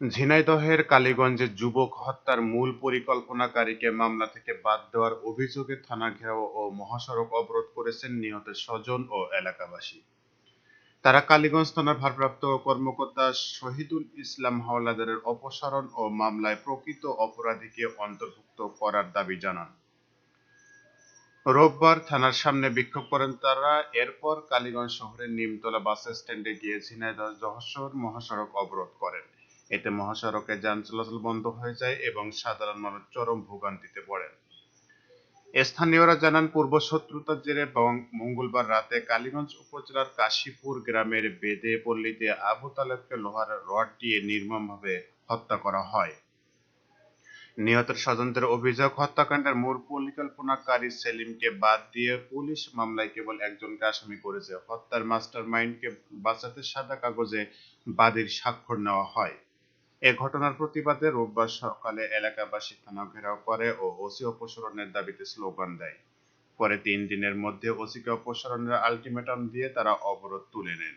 ঝিনাইদহের কালীগঞ্জে যুবক হত্যার মূল পরিকল্পনাকারীকে মামলা থেকে বাদ দেওয়ার অভিযোগে থানা ঘেরাও ও মহাসড়ক অবরোধ করেছেন নিহতের স্বজন ও এলাকাবাসী। তারা কালীগঞ্জ থানার ভারপ্রাপ্ত কর্মকর্তা শহীদুল ইসলাম হাওলাদারের অপসারণ ও মামলায় প্রকৃত অপরাধীকে অন্তর্ভুক্ত করার দাবি জানান। রোববার থানার সামনে বিক্ষোভ করেন তারা। এরপর কালীগঞ্জ শহরের নিমতলা বাস স্ট্যান্ডে গিয়ে ঝিনাইদহ যশোর মহাসড়ক অবরোধ করেন। এতে মহাসড়কে যান চলাচল বন্ধ হয়ে যায় এবং সাধারণ মানুষ চরম ভোগান্তিতে পড়েন। স্থানীয়রা জানান, পূর্ব শত্রুতার জেরে মঙ্গলবার রাতে কালীগঞ্জ উপজেলার কাশীপুর গ্রামের বেদে পল্লীতে আবু তালেবকে লোহার রড দিয়ে নির্মমভাবে হত্যা করা হয়। নিহতের স্বজনদের অভিযোগ, হত্যাকাণ্ডের মূল পরিকল্পনাকারী সেলিমকে বাদ দিয়ে পুলিশ মামলায় কেবল একজনকে আসামি করেছে। হত্যার মাস্টার মাইন্ডকে বাঁচাতে সাদা কাগজে বাদীর স্বাক্ষর নেওয়া হয়। এ ঘটনার প্রতিবাদে রোববার সকালে এলাকাবাসী থানা ঘেরাও করে ও ওসি অপসারণের দাবিতে স্লোগান দেয়। পরে তিন দিনের মধ্যে ওসিকে অপসারণের আলটিমেটাম দিয়ে তারা অবরোধ তুলে নেন।